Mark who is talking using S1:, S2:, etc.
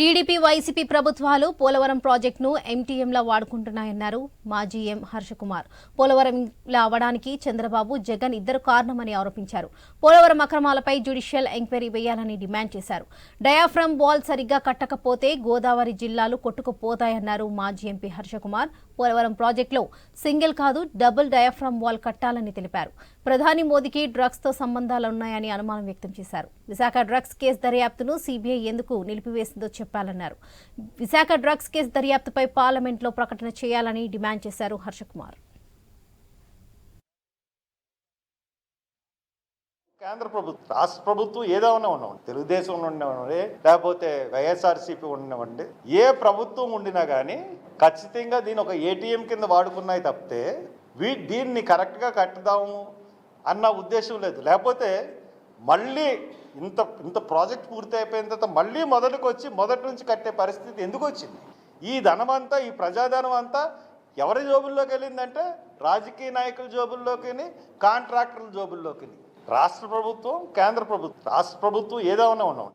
S1: TDP YCP ప్రభుత్వాలు పోలవరం ప్రాజెక్టును ఎంటీఎంలా వాడుకుంటున్నాయన్నారు మాజీ ఎం హర్షకుమార్. పోలవరం ఇలా అవ్వడానికి చంద్రబాబు జగన్ ఇద్దరు కారణమని ఆరోపించారు. పోలవరం అక్రమాలపై జ్యుడిషియల్ ఎంక్వైరీ వేయాలని డిమాండ్ చేశారు. డయాఫ్రమ్ వాల్ సరిగ్గా కట్టకపోతే గోదావరి జిల్లాలు కొట్టుకుపోతాయన్నారు మాజీ ఎంపీ హర్షకుమార్. పోలవరం ప్రాజెక్టులో సింగిల్ కాదు డబుల్ డయాఫ్రమ్ వాల్ కట్టాలని తెలిపారు. ప్రధాని మోదీకి డ్రగ్స్తో సంబంధాలున్నాయని అనుమానం వ్యక్తం చేశారు. విశాఖ డ్రగ్స్ కేసు దర్యాప్తును సీబీఐ ఎందుకు నిలిపివేసిందో చెప్పాలన్నారు. విశాఖ డ్రగ్స్ కేసు దర్యాప్తుపై పార్లమెంట్లో ప్రకటన చేయాలని డిమాండ్ చేశారు హర్షకుమార్
S2: కేంద్ర ప్రభుత్వం రాష్ట్ర ప్రభుత్వం ఏదైనా ఉన్నామండి తెలుగుదేశం ఉండవండి లేకపోతే వైఎస్ఆర్సీపీ ఉండవండి ఏ ప్రభుత్వం ఉండినా కానీ ఖచ్చితంగా దీని ఒక ఏటీఎం కింద వాడుకున్నాయి తప్పితే వీ దీన్ని కరెక్ట్గా కట్టుదాము అన్న ఉద్దేశం లేదు. లేకపోతే మళ్ళీ ఇంత ఇంత ప్రాజెక్ట్ పూర్తి అయిపోయిన తర్వాత మళ్ళీ మొదటికి వచ్చి మొదటి నుంచి కట్టే పరిస్థితి ఎందుకు వచ్చింది ఈ ధనం ఈ ప్రజాధనం అంతా ఎవరి జోబుల్లోకి వెళ్ళిందంటే రాజకీయ నాయకుల జోబుల్లోకి కాంట్రాక్టర్ల జోబుల్లోకి రాష్ట్ర ప్రభుత్వం కేంద్ర ప్రభుత్వం. రాష్ట్ర ప్రభుత్వం ఏదైనా ఉన్నాం